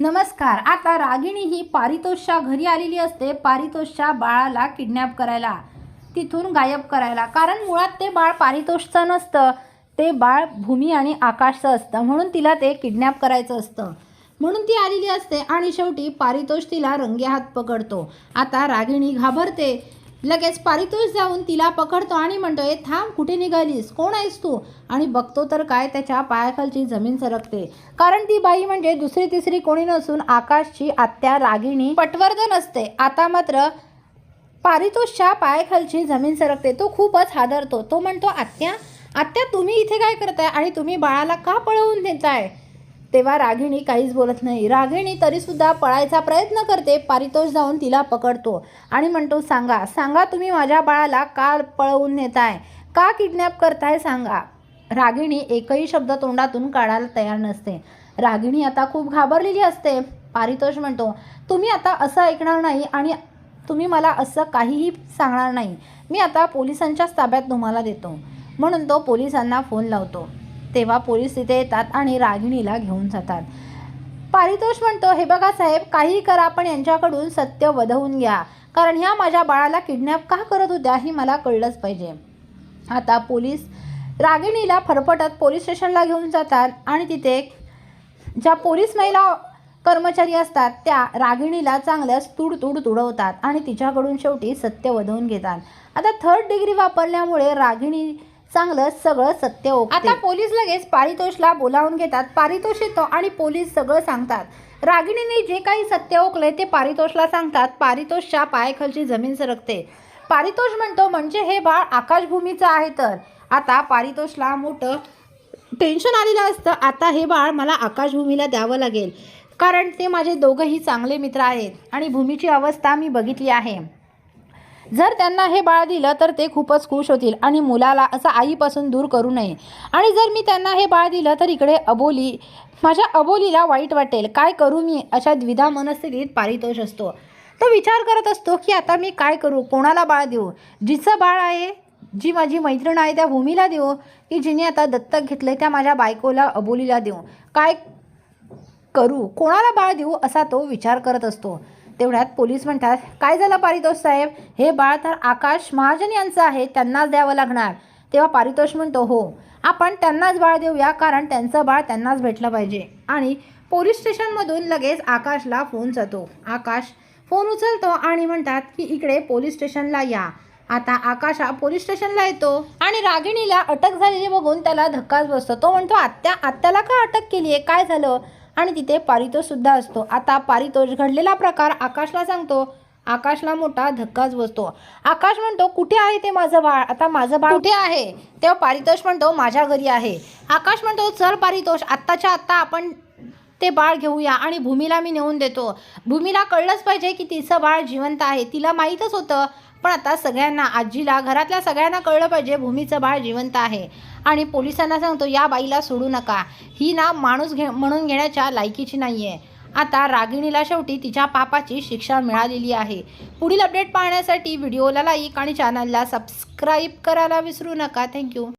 नमस्कार आता रागिणी ही पारितोषच्या घरी आलेली असते. पारितोषच्या बाळाला किडनॅप करायला तिथून गायब करायला. कारण मुळात ते बाळ पारितोषचं नसतं. ते बाळ भूमी आणि आकाशचं असतं. म्हणून तिला ते किडनॅप करायचं असतं. म्हणून ती आलेली असते आणि शेवटी पारितोष तिला रंगे हात पकडतो. आता रागिणी घाबरते. लगेच पारितोष जाऊन तिला पकडतो आणि म्हणतो ए थांब कुठे निघालीस? कोण आहेस तू? आणि बघतो तर काय त्याच्या पायाखालची जमीन सरकते. कारण ती बाई म्हणजे दुसरी तिसरी कोणी नसून आकाशची आत्या रागिणी पटवर्धन असते. आता मात्र पारितोषच्या पायाखालची जमीन सरकते. तो खूपच हादरतो. तो म्हणतो आत्या आत्या तुम्ही इथे काय करताय? आणि तुम्ही बाळाला का पळवून देताय? तेव्हा रागिणी काहीच बोलत नाही. रागिणी तरीसुद्धा पळायचा प्रयत्न करते पारितोष जाऊन तिला पकडतो आणि म्हणतो सांगा सांगा तुम्ही माझ्या बाळाला का पळवून नेताय? का किडनॅप करताय सांगा. रागिणी एकही शब्द तोंडातून काढायला तयार नसते. रागिणी आता खूप घाबरलेली असते. पारितोष म्हणतो तुम्ही आता असं ऐकणार नाही आणि तुम्ही मला असं काहीही सांगणार नाही. मी आता पोलिसांच्याच ताब्यात तुम्हाला देतो. म्हणून तो पोलिसांना फोन लावतो. तेव्हा पोलीस तिथे येतात आणि रागिणीला घेऊन जातात. पारितोष म्हणतो हे बघा साहेब काही करा पण यांच्याकडून सत्य वधवून घ्या. कारण ह्या माझ्या बाळाला किडनॅप का करत होत्या ही मला कळलंच पाहिजे. आता पोलीस रागिणीला फरफटत पोलीस स्टेशनला घेऊन जातात आणि तिथे ज्या पोलीस महिला कर्मचारी असतात त्या रागिणीला चांगल्याच तुड तुड तुडवतात आणि तिच्याकडून शेवटी सत्य वधवून घेतात. आता थर्ड डिग्री वापरल्यामुळे रागिणी चांगलं सगळं सत्य ओकते आता पोलीस लगेच पारितोषला बोलावून घेतात पारितोष येतो आणि पोलीस सगळं सांगतात. रागिणीने जे काही सत्य ओकले ते पारितोषला सांगतात पारितोषच्या पायाखालची जमीन सरकते. पारितोष म्हणतो म्हणजे हे बाळ आकाशभूमीचं आहे तर. आता पारितोषला मोठं टेन्शन आलेलं असतं आता हे बाळ मला आकाशभूमीला द्यावं लागेल. कारण ते माझे दोघंही चांगले मित्र आहेत आणि भूमीची अवस्था मी बघितली आहे. जर त्यांना हे बाळ दिलं तर ते खूपच खुश होतील आणि मुलाला असं आईपासून दूर करू नये. आणि जर मी त्यांना हे बाळ दिलं तर इकडे अबोली माझ्या अबोलीला वाईट वाटेल. काय करू मी? अशा द्विधा मनस्थितीत पारितोष असतो. तो विचार करत असतो की आता मी काय करू? कोणाला बाळ देऊ? जिचं बाळ आहे जी माझी मैत्रीण आहे त्या भूमीला देऊ? की जिने आता दत्तक घेतले त्या माझ्या बायकोला अबोलीला देऊ? काय करू? कोणाला बाळ देऊ? असा तो विचार करत असतो. तेवढ्यात पोलीस म्हणतात काय झालं पारितोष साहेब? हे बाळ तर आकाश महाजन यांचं आहे त्यांनाच द्यावं लागणार. तेव्हा पारितोष म्हणतो हो आपण त्यांनाच बाळ देऊया कारण त्यांचं बाळ त्यांनाच भेटलं पाहिजे. आणि पोलीस स्टेशनमधून लगेच आकाशला फोन जातो. आकाश फोन उचलतो आणि म्हणतात की इकडे पोलीस स्टेशनला या. आता आकाश हा पोलीस स्टेशनला येतो आणि रागिणीला अटक झालेली बघून त्याला धक्काच बसतो. तो म्हणतो आत्या आत्याला का अटक केली आहे काय झालं? आणि तिथे पारितोषसुद्धा असतो. आता पारितोष घडलेला प्रकार आकाशला सांगतो. आकाशला मोठा धक्काच बसतो. आकाश म्हणतो कुठे आहे ते माझं बाळ? आता माझं बाळ कुठे आहे? तेव्हा पारितोष म्हणतो माझ्या घरी आहे. आकाश म्हणतो चल पारितोष आत्ताच्या आत्ता आपण ते बाळ घेऊया आणि भूमीला मी नेऊन देतो. भूमीला कळलंच पाहिजे की तिचं बाळ जिवंत आहे. तिला माहीतच होतं पण आता सगळ्यांना आजीला घरातल्या सगळ्यांना कळलं पाहिजे भूमीचं बाळ जिवंत आहे. आणि पोलिसांना सांगतो या बाईला सोडू नका. ही ना माणूस घे म्हणून घेण्याच्या लायकीची नाही आहे आता रागिणीला शेवटी तिच्या पापाची शिक्षा मिळालेली आहे. पुढील अपडेट पाहण्यासाठी व्हिडिओला लाईक आणि चॅनलला सबस्क्राईब करायला विसरू नका. थँक्यू